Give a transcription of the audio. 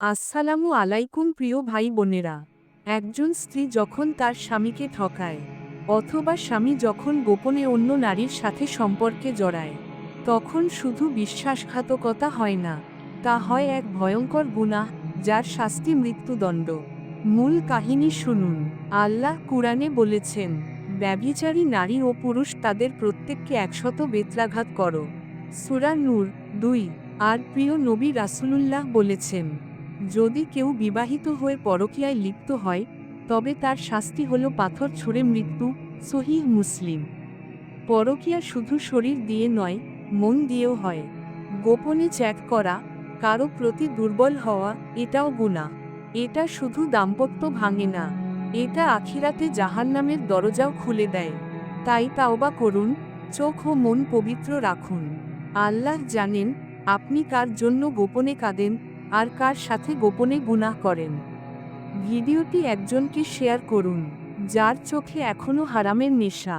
আসসালামু আলাইকুম প্রিয় ভাই বোনেরা। একজন স্ত্রী যখন তার স্বামীকে ঠকায়, অথবা স্বামী যখন গোপনে অন্য নারীর সাথে সম্পর্কে জড়ায়, তখন শুধু বিশ্বাসঘাতকতা হয় না, তা হয় এক ভয়ঙ্কর গুনাহ, যার শাস্তি মৃত্যুদণ্ড। মূল কাহিনী শুনুন। আল্লাহ কুরআনে বলেছেন, ব্যভিচারী নারী ও পুরুষ তাদের প্রত্যেককে একশত বেত্রাঘাত করো। সুরা নূর দুই। আর প্রিয় নবী রাসুলুল্লাহ বলেছেন যদি কেউ বিবাহিত হয়ে পরকীয়ায় লিপ্ত হয়, তবে তার শাস্তি হল পাথর ছুঁড়ে মৃত্যু, সহিহ মুসলিম। পরকীয়া শুধু শরীর দিয়ে নয়, মন দিয়েও হয়। গোপনে চ্যাট করা, কারও প্রতি দুর্বল হওয়া, এটাও গুণা এটা শুধু দাম্পত্য ভাঙে না, এটা আখিরাতে জাহান্নামের দরজাও খুলে দেয়। তাই তাওবা করুন, চোখ ও মন পবিত্র রাখুন। আল্লাহ জানেন, আপনি কার জন্য গোপনে কাঁদেন আর কার সাথে গোপনে গুনাহ করেন। ভিডিওটি একজনকে শেয়ার করুন, যার চোখে এখনও হারামের নেশা।